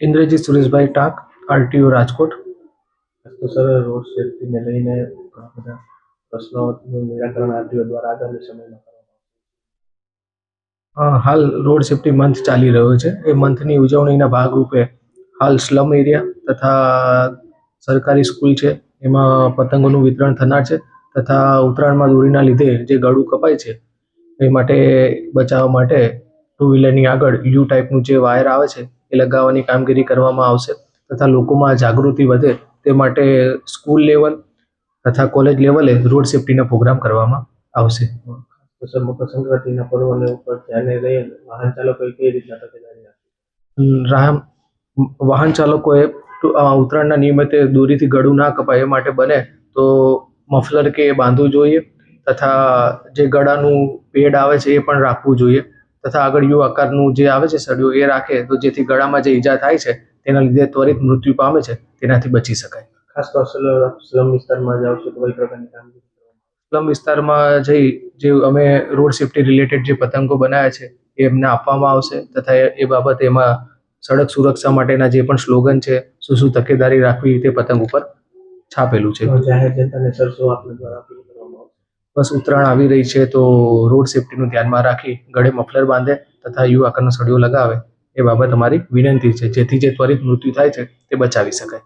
Indrajit Sureshbhai Tank RTO Rajkot તો sir road સેફટીને લઈને ઘણા બધા પ્રશ્નોનું નિરાકરણ આરટીઓ દ્વારા આગામી સમયમાં હાલ રોડ સેફટી મંથ ચાલી રહ્યો છે એ મંથની ઉજવણીના ભાગરૂપે હાલ સ્લમ એરિયા તથા સરકારી સ્કૂલ છે એમાં પતંગોનું વિતરણ થનાર છે તથા ઉત્તરાયણમાં દોરીના લીધે જે ગળું કપાય છે એ માટે બચાવવા માટે ટુ વ્હીલરની આગળ યુ ટાઈપનું જે વાયર આવે છે એ લગાવવાની કામગીરી કરવામાં આવશે તથા લોકોમાં જાગૃતિ વધે તે માટે સ્કૂલ લેવલ તથા કોલેજ લેવલે રોડ સેફટીના પ્રોગ્રામ કરવામાં આવશે. સર મકર સંક્રાંતિના પર્વને ઉપર ધ્યાને લઈ વાહન ચાલકોએ કઈ રીતના તકેદારી રામ વાહન ચાલકોએ ઉત્તરાયણના નિયમિતે દોરીથી ગળું ના કપાય એ માટે બને તો મફલર કે બાંધવું જોઈએ તથા જે ગળાનું પેડ આવે છે એ પણ રાખવું જોઈએ. તથા આગળ યુ આકારનું જે આવે છે સળિયો એ રાખે તો જેથી ગળામાં જે ઈજા થાય છે તેના લીધે ત્વરિત મૃત્યુ પામે છે તેનાથી બચી શકાય. ખાસ તો સ્લમ વિસ્તારમાં જાવ છો તો કઈ પ્રકારની કામગીરી સ્લમ વિસ્તારમાં જઈ જે અમે રોડ સેફટી રિલેટેડ જે પતંગો બનાવ્યા છે એ એમને આપવામાં આવશે તથા એ- બાબતે એમાં સડક સુરક્ષા માટેના જે પણ સ્લોગન છે શું શું તકેદારી રાખવી તે પતંગ ઉપર છાપેલું છે. જાહેર જનતાને સર શું આપના દ્વારા બસ ઉત્તરાયણ આવી રહી છે, તો રોડ સેફટીનું ધ્યાનમાં રાખી ગળે મફલર બાંધે તથા યુ આકારનો સળિયો લગાવે એ બાબત અમારી વિનંતી છે. જેથી જે ત્વરિત મૃત્યુ થાય છે, તે બચાવી શકાય.